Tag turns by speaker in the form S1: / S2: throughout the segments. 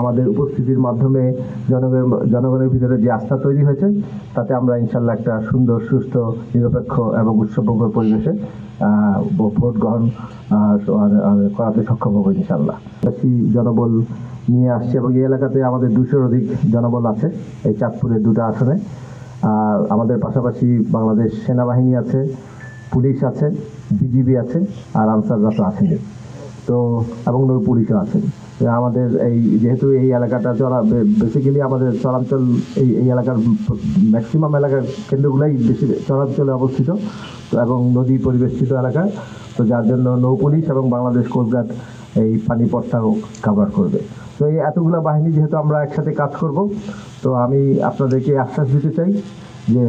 S1: আমাদের
S2: উপস্থিতির মাধ্যমে জনগণের ভিতরে যে আস্থা তৈরি হয়েছে, তাতে আমরা ইনশাল্লাহ একটা সুন্দর, সুস্থ, নিরপেক্ষ এবং উৎসবমুখর পরিবেশে ভোট গ্রহণ করাতে সক্ষম হব ইনশাল্লাহ। বেশি জনবল নিয়ে আসছে এবং এই এলাকাতে আমাদের দুশোর অধিক জনবল আছে, এই চাঁদপুরের দুটো আসনে। আর আমাদের পাশাপাশি বাংলাদেশ সেনাবাহিনী আছে, পুলিশ আছে, বিজিবি আছে, আর আনসাররা তো আছেনই। তো এবং নৌ আছে আমাদের এই, যেহেতু এই এলাকাটা চলা বেসিক্যালি আমাদের চরাঞ্চল এই এই এলাকার ম্যাক্সিমাম এলাকার কেন্দ্রগুলাই বেশি চরাঞ্চলে অবস্থিত তো এবং নদী পরিবেষ্টিত এলাকা। তো যার জন্য নৌ পুলিশ এবং বাংলাদেশ কোস্টগার্ড এই পানিপথটাও কাভার করবে। তো এই এতগুলো বাহিনী যেহেতু আমরা একসাথে কাজ করব, তো আমি আপনাদেরকে আশ্বাস দিতে চাই যে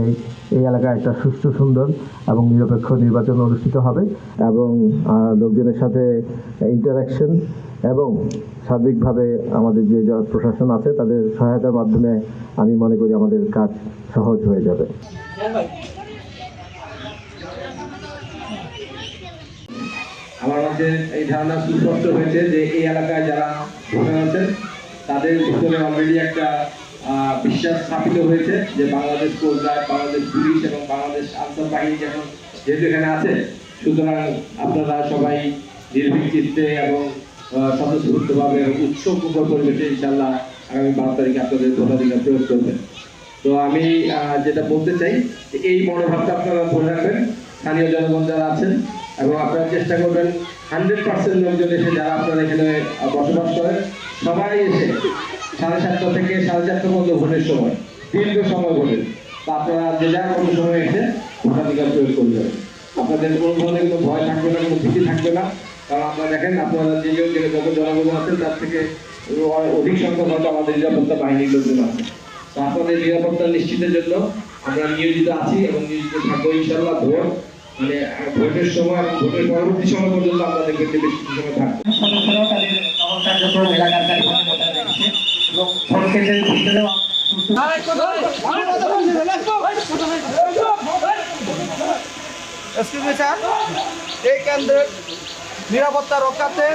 S2: এই এলাকায় একটা সুষ্ঠু সুন্দর এবং নিরপেক্ষ নির্বাচন অনুষ্ঠিত হবে এবং লোকজনের সাথে ইন্টারাকশন এবং সার্বিকভাবে আমাদের যে প্রশাসন আছে তাদের সহায়তার মাধ্যমে আমি মনে করি আমাদের কাজ সহজ হয়ে যাবে।
S3: আমার কাছে এই ধারণা সুস্পষ্ট হয়েছে যে এই এলাকায় যারা ভোটার আছেন, তাদের ভিতরে অলরেডি একটা বিশ্বাস স্থাপিত হয়েছে যে বাংলাদেশ কোস্টগার্ড বাংলাদেশ পুলিশ এবং বাংলাদেশ আনসার বাহিনী যখন যেহেতু এখানে আছে, সুতরাং আপনারা সবাই নির্ভীক চিত্তে এবং স্বতঃস্ফূর্তভাবে এবং উৎসব মুখর পরিবেশে ইনশাল্লাহ আগামী বারো তারিখে আপনাদের ভোটাধিকার প্রয়োগ করবেন। তো আমি যেটা বলতে চাই এই মনোভাবটা আপনারা ধরে রাখবেন, স্থানীয় জনগণ যারা আছেন, এবং আপনারা চেষ্টা করবেন হান্ড্রেড পার্সেন্ট লোকজন এসে যারা আপনারা এখানে বসবাস করেন, সবাই এসে সাড়ে সাতটা থেকে সাড়ে চারটা পর্যন্ত ভোটের সময়। দীর্ঘ সময় ভোটের আপনারা যে যার কোনো সময় এসে ভোটাধিকার প্রয়োগ করবেন আপনাদের কোনো ধরনের কোনো ভয় থাকবে না, কোনো ভীতি থাকবে না। কারণ আপনারা দেখেন, আপনারা যে যে যে যত জনগণ আছেন তার থেকে অধিক সংখ্যক হয়তো আমাদের নিরাপত্তা বাহিনীর লোকজন আছে। তো আপনাদের নিরাপত্তা নিশ্চিতের জন্য আমরা নিয়োজিত আছি এবং নিয়োজিত থাকব ইনশাল্লাহ ভোট। মানে ভোটের সময় ভোটের পরবর্তী সময় পর্যন্ত ক্ষেত্রে বেশ সময় থাকবে।
S4: এই কেন্দ্রের নিরাপত্তা রক্ষার্থে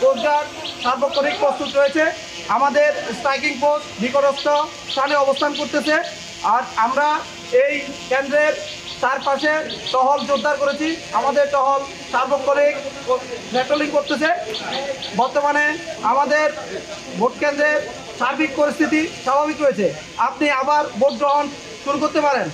S4: কোস্টগার্ড সার্বক্ষণিক প্রস্তুত রয়েছে আমাদের স্ট্রাইকিং পোস্ট নিকটস্থ স্থানে অবস্থান করতেছে আর আমরা এই কেন্দ্রের চারপাশে টহল জোরদার করেছি আমাদের টহল সার্বক্ষণিক প্যাট্রোলিং করতেছে বর্তমানে আমাদের ভোট কেন্দ্রের সার্বিক পরিস্থিতি স্বাভাবিক রয়েছে। আপনি আবার ভোট গ্রহণ শুরু করতে পারেন।